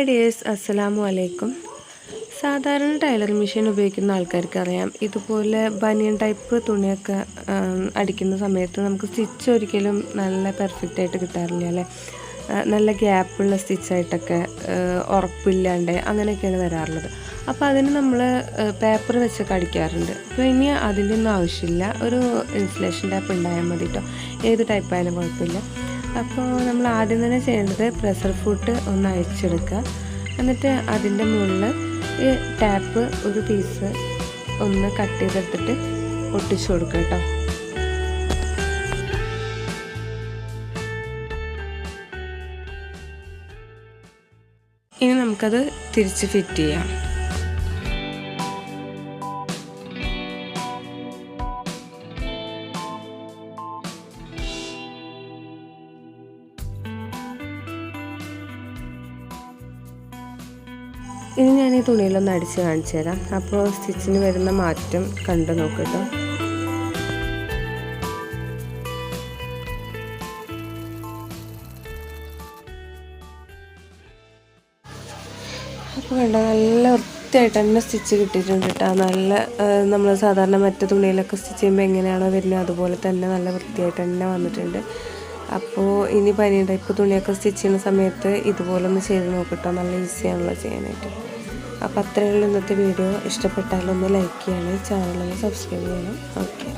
Hi dears അസ്സലാമു അലൈക്കും. സാധാരണ ടൈലർ മെഷീൻ ഉപയോഗിക്കുന്ന ആൾക്കാർക്ക് അറിയാം ഇതുപോലെ ബനിയൻ ടൈപ്പ് തുണിയൊക്കെ അടിക്കുന്ന സമയത്ത് നമുക്ക് സ്റ്റിച്ച് ഒരിക്കലും നല്ല പെർഫെക്റ്റ് ആയിട്ട് കിട്ടാറില്ല അല്ലേ? നല്ല ഗ്യാപ്പുള്ള സ്റ്റിച്ചായിട്ടൊക്കെ ഉറപ്പില്ലാണ്ട് അങ്ങനെയൊക്കെയാണ് വരാറുള്ളത്. അപ്പോൾ അതിന് നമ്മൾ പേപ്പർ വെച്ചൊക്കെ അടിക്കാറുണ്ട്. അപ്പോൾ ഇനി അതിന്റെ ഒന്നും ആവശ്യമില്ല. ഒരു ഇൻസുലേഷൻ ടൈപ്പ് ഉണ്ടായാൽ മതി കേട്ടോ ഏത് ടൈപ്പായാലും കുഴപ്പമില്ല. അപ്പോൾ നമ്മൾ ആദ്യം തന്നെ ചെയ്യേണ്ടത് പ്രഷർ ഫുഡ് ഒന്ന് അഴിച്ചെടുക്കുക. എന്നിട്ട് അതിന്റെ മുകളിൽ ഈ ടാപ്പ് ഒരു പീസ് ഒന്ന് കട്ട് ചെയ്തെടുത്തിട്ട് ഒട്ടിച്ചു കൊടുക്കുക കേട്ടോ. ഇനി നമുക്കത് തിരിച്ച് ഫിറ്റ് ചെയ്യാം. ഇനി ഞാൻ ഈ തുണിയിലൊന്ന് അടിച്ച് കാണിച്ചു തരാം. അപ്പോൾ സ്റ്റിച്ചിന് വരുന്ന മാറ്റം കണ്ടു നോക്കട്ടോ അപ്പോൾ കണ്ടോ നല്ല വൃത്തിയായിട്ട് തന്നെ സ്റ്റിച്ച് കിട്ടിയിട്ടുണ്ട് കേട്ടോ നല്ല നമ്മൾ സാധാരണ മറ്റു തുണിയിലൊക്കെ സ്റ്റിച്ച് ചെയ്യുമ്പോൾ എങ്ങനെയാണോ വരുന്നത് അതുപോലെ തന്നെ നല്ല വൃത്തിയായിട്ട് തന്നെ വന്നിട്ടുണ്ട്. അപ്പോൾ ഇനി പനിയുടെ ടൈപ്പ് തുണിയൊക്കെ സ്റ്റിച്ച് ചെയ്യുന്ന സമയത്ത് ഇതുപോലെ ഒന്ന് ചെയ്ത് നോക്കട്ടോ. നല്ല ഈസിയാണല്ലോ ചെയ്യാനായിട്ട്. അപ്പോൾ അത്രയുള്ള ഇന്നത്തെ വീഡിയോ ഇഷ്ടപ്പെട്ടാലൊന്ന് ലൈക്ക് ചെയ്യണം. ചാനലൊന്ന് സബ്സ്ക്രൈബ് ചെയ്യണം. ഓക്കെ